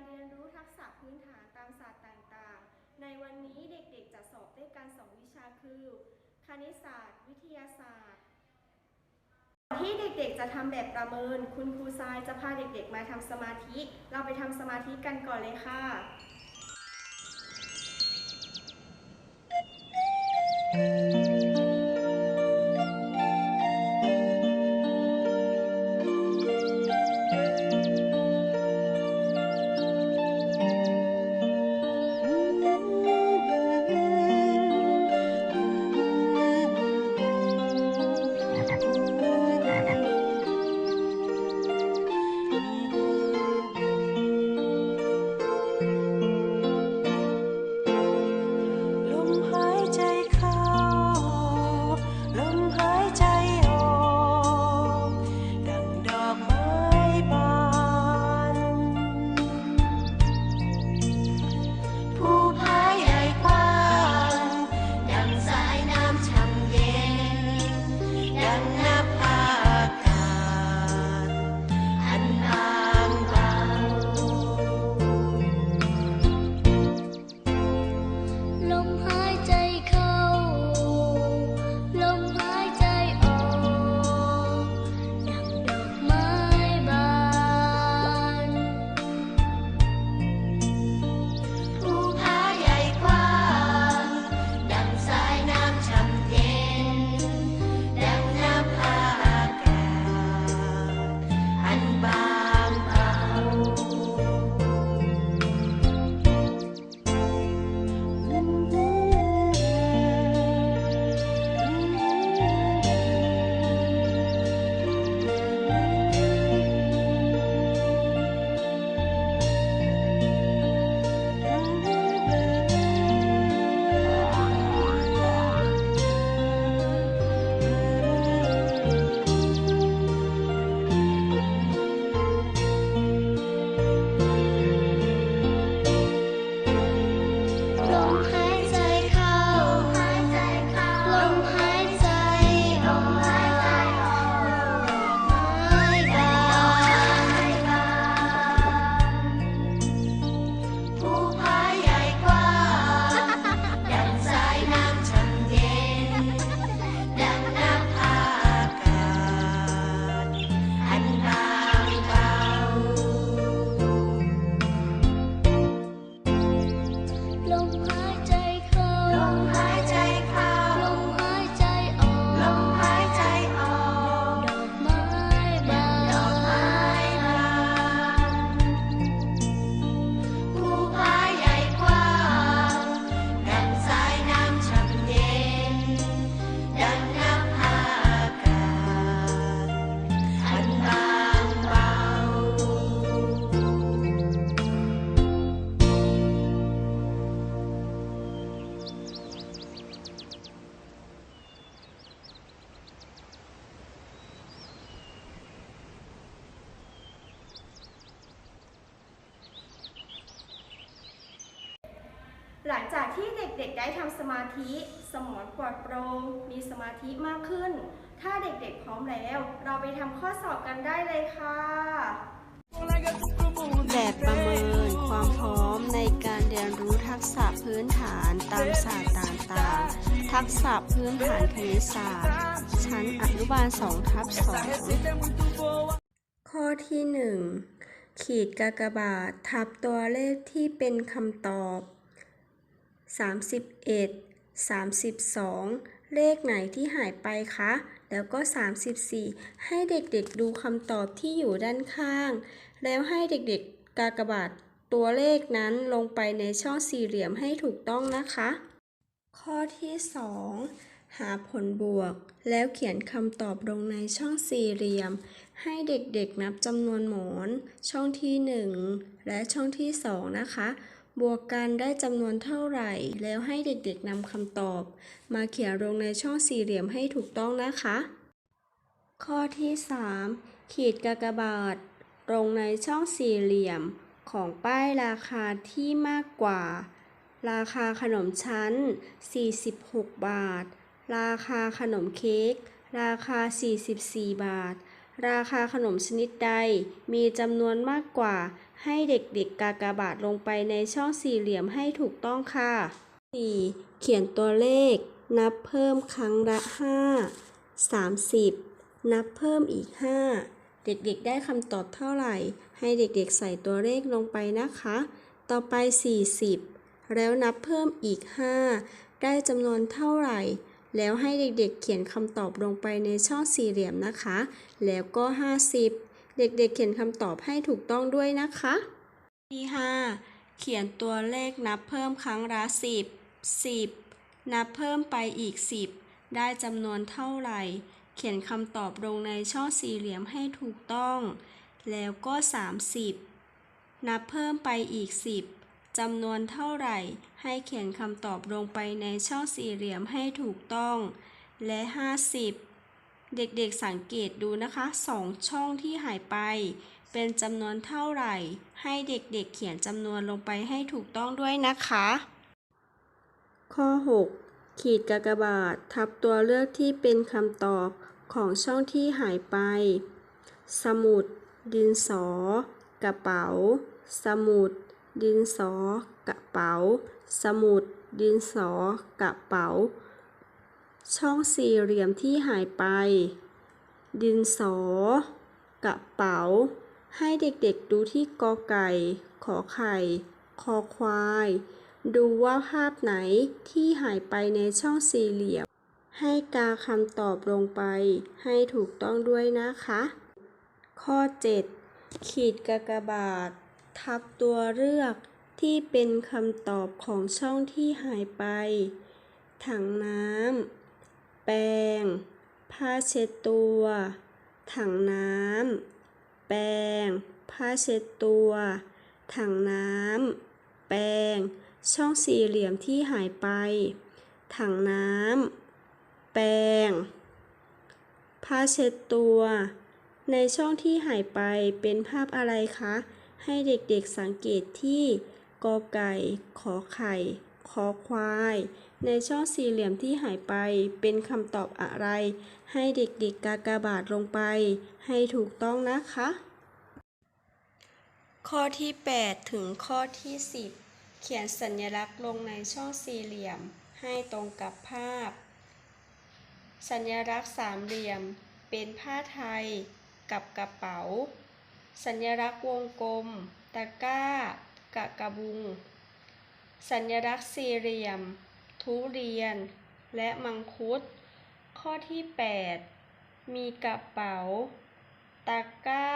การเรียนรู้ทักษะพื้นฐานตามศาสตร์ต่างๆ ในวันนี้เด็กๆจะสอบด้วยกันสองวิชาคือ คณิตศาสตร์ วิทยาศาสตร์ ที่เด็กๆจะทำแบบประเมิน คุณครูทรายจะพาเด็กๆมาทำสมาธิ เราไปทำสมาธิกันก่อนเลยค่ะล หลังจากที่เด็กๆได้ทำสมาธิสมองปลอดโปร่งมีสมาธิมากขึ้น ถ้าเด็กๆพร้อมแล้ว เราไปทำข้อสอบกันได้เลยค่ะ แบบประเมินความพร้อมในการเรียนรู้ทักษะพื้นฐานตามศาสตร์ต่างๆ ทักษะพื้นฐานคณิตศาสตร์ ชั้นอนุบาล2ทับ2ข้อที่ 1 ขีดกากบาททับตัวเลขที่เป็นคำตอบ 31 32 เลขไหนที่หายไปคะ แล้วก็ 34 ให้เด็กๆดูคำตอบที่อยู่ด้านข้าง แล้วให้เด็กๆกากบาทตัวเลขนั้นลงไปในช่องสี่เหลี่ยมให้ถูกต้องนะคะ ข้อที่ 2 หาผลบวก แล้วเขียนคำตอบลงในช่องสี่เหลี่ยม ให้เด็กๆนับจำนวนหมอน ช่องที่ 1 และช่องที่ 2 นะคะ บวกกันได้จำนวนเท่าไหร่ แล้วให้เด็กๆนำคำตอบ มาเขียนลงในช่องสี่เหลี่ยมให้ถูกต้องนะคะ ข้อที่ 3 ขีดกากบาท ลงในช่องสี่เหลี่ยมของป้ายราคาที่มากกว่า ราคาขนมชั้น 46 บาท ราคาขนมเค้ก ราคา 44 บาท ราคาขนมชนิดใด มีจำนวนมากกว่า ให้เด็กๆกากบาทลงไปในช่องสี่เหลี่ยมให้ถูกต้องค่ะ 4. เขียนตัวเลข นับเพิ่มครั้งละ 5 30 นับเพิ่มอีก 5 เด็กๆได้คำตอบเท่าไหร่ ให้เด็กๆใส่ตัวเลขลงไปนะคะ ต่อไป 40 แล้วนับเพิ่มอีก 5 ได้จำนวนเท่าไหร่ แล้วให้เด็กๆเขียนคำตอบลงไปในช่องสี่เหลี่ยมนะคะ แล้วก็ 50 เด็กๆเขียนคำตอบให้ถูกต้องด้วยนะคะที่5เขียนตัวเลขนับเพิ่มครั้งละ 10 10 นับเพิ่มไปอีก 10 ได้จำนวนเท่าไหร่ เขียนคำตอบลงในช่องสี่เหลี่ยมให้ถูกต้อง แล้วก็ 30 นับเพิ่มไปอีก 10 จำนวนเท่าไหร่ ให้เขียนคำตอบลงไปในช่องสี่เหลี่ยมให้ถูกต้อง และ 50 เด็กๆสังเกตดูนะคะสองช่องที่หายไป เป็นจำนวนเท่าไหร่ ให้เด็กๆเขียนจำนวนลงไปให้ถูกต้องด้วยนะคะ ข้อ 6 ขีดกากบาททับตัวเลือกที่เป็นคำตอบของช่องที่หายไป สมุด ดินสอ กระเป๋า สมุด ดินสอกระเป๋า สมุด ดินสอกระเป๋า ช่องสี่เหลี่ยมที่หายไป ดินสอกระเป๋า ให้เด็กๆดูที่กอไก่ ขอไข่ คอควาย ดูว่าภาพไหนที่หายไปในช่องสี่เหลี่ยม ให้กาคำตอบลงไป ให้ถูกต้องด้วยนะคะ ข้อ 7 ขีดกากบาท ทับตัวเลือกที่เป็นคำตอบของช่องที่หายไป ถังน้ำ แปรงผ้าเช็ดตัว ถังน้ำ แปรงผ้าเช็ดตัว ถังน้ำ แปรงช่องสี่เหลี่ยมที่หายไป ถังน้ำ แปรงผ้าเช็ดตัว ในช่องที่หายไปเป็นภาพอะไรคะ ให้เด็กๆสังเกตที่กอไก่ ขอไข่ คอควาย ในช่องสี่เหลี่ยมที่หายไปเป็นคำตอบอะไร ให้เด็กๆกากบาทลงไป ให้ถูกต้องนะคะ ข้อที่ 8 ถึงข้อที่ 10 เขียนสัญลักษณ์ลงในช่องสี่เหลี่ยม ให้ตรงกับภาพ สัญลักษณ์สามเหลี่ยม เป็นผ้าไทย กับกระเป๋า สัญลักษณ์วงกลม ตะกร้ากะกระบุง สัญลักษณ์สี่เหลี่ยม ทุเรียน และมังคุด ข้อที่ 8 มีกระเป๋า ตะกร้า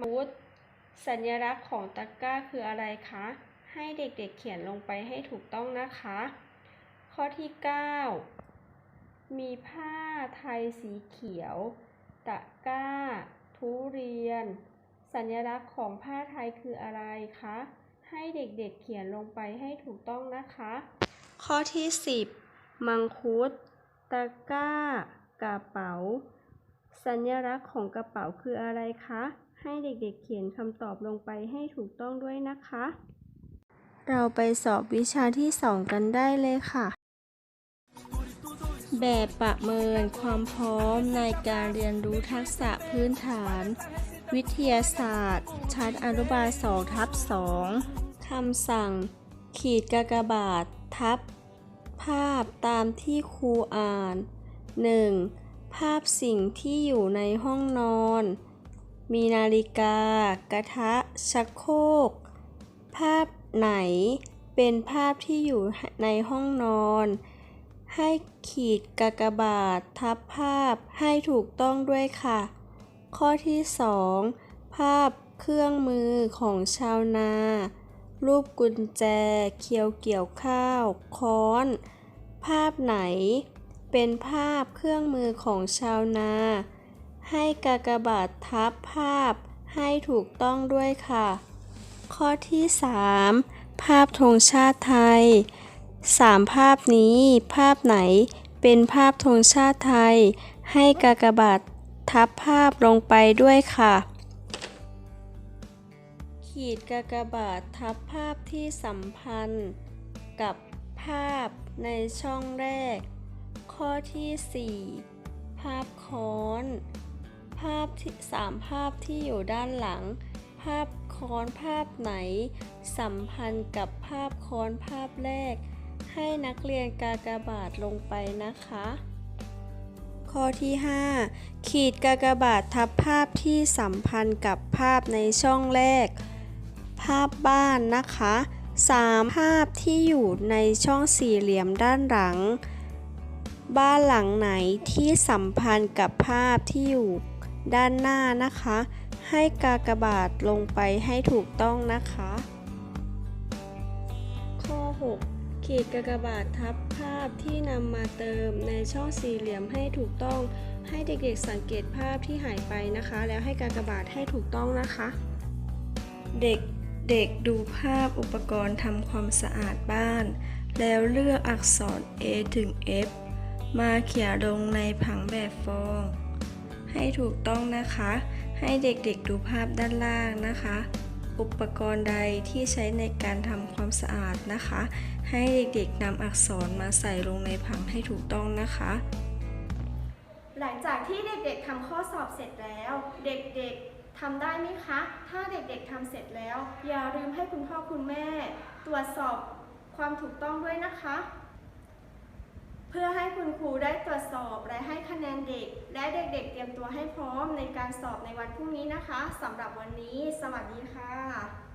มังคุดสัญลักษณ์ของตะกร้าคืออะไรคะ ให้เด็กๆเขียนลงไปให้ถูกต้องนะคะ ข้อที่ 9 มีผ้าไทยสีเขียว ตะกร้า ทุเรียน สัญลักษณ์ของผ้าไทยคืออะไรคะ ให้เด็กๆเขียนลงไปให้ถูกต้องนะคะ ข้อที่ 10 มังคุด ตะกร้า กระเป๋า สัญลักษณ์ของกระเป๋าคืออะไรคะ ให้เด็กๆเขียนคำตอบลงไปให้ถูกต้องด้วยนะคะ เราไปสอบวิชาที่ 2 กันได้เลยค่ะ แบบประเมินความพร้อมในการเรียนรู้ทักษะพื้นฐาน วิทยาศาสตร์ ชั้นอนุบาล2ทับ2คำสั่ง ขีดกากบาท ทับ ภาพตามที่ครูอ่าน 1. ภาพสิ่งที่อยู่ในห้องนอน มีนาฬิกา กระทะ ชักโครก ภาพไหน เป็นภาพที่อยู่ในห้องนอน ให้ขีดกากบาททับภาพให้ถูกต้องด้วยค่ะ ข้อที่ 2 ภาพเครื่องมือของชาวนา รูปกุญแจ เคียวเกี่ยวข้าว ค้อน ภาพไหน เป็นภาพเครื่องมือของชาวนา ให้กากบาททับภาพให้ถูกต้องด้วยค่ะ ข้อที่ 3 ภาพธงชาติไทย สามภาพนี้ภาพไหนเป็นภาพธงชาติไทย ให้กากบาททับภาพลงไปด้วยค่ะ ขีดกากบาททับภาพที่สัมพันธ์ กับภาพในช่องแรก ข้อที่ 4 ภาพค้อน ภาพที่สามภาพที่อยู่ด้านหลัง ภาพค้อนภาพไหน สัมพันธ์กับภาพค้อนภาพแรก ให้นักเรียนกากบาทลงไปนะคะ ข้อที่ 5 ขีดกากบาททับภาพที่สัมพันธ์กับภาพในช่องแรก ภาพบ้านนะคะ 3 ภาพที่อยู่ในช่องสี่เหลี่ยมด้านหลัง บ้านหลังไหนที่สัมพันธ์กับภาพที่อยู่ด้านหน้านะคะ ให้กากบาทลงไปให้ถูกต้องนะคะ ข้อ 6 ขีดกากบาททับภาพที่นำมาเติมในช่องสี่เหลี่ยมให้ถูกต้อง ให้เด็กๆสังเกตภาพที่หายไปนะคะ แล้วให้กากบาทให้ถูกต้องนะคะ เด็กเด็กดูภาพอุปกรณ์ทำความสะอาดบ้าน แล้วเลือกอักษร A ถึง F มาเขียนลงในผังแบบฟอง ให้ถูกต้องนะคะ ให้เด็กๆดูภาพด้านล่างนะคะ อุปกรณ์ใดที่ใช้ในการทำความสะอาดนะคะ ให้เด็กๆนำอักษรมาใส่ลงในผังให้ถูกต้องนะคะ หลังจากที่เด็กๆทำข้อสอบเสร็จแล้ว เด็กๆทำได้ไหมคะ ถ้าเด็กๆทำเสร็จแล้ว อย่าลืมให้คุณพ่อคุณแม่ ตรวจสอบความถูกต้องด้วยนะคะ เพื่อให้คุณครูได้ตรวจสอบและให้คะแนนเด็ก และเด็กๆ เตรียมตัวให้พร้อมในการสอบในวันพรุ่งนี้นะคะสำหรับวันนี้ สวัสดีค่ะ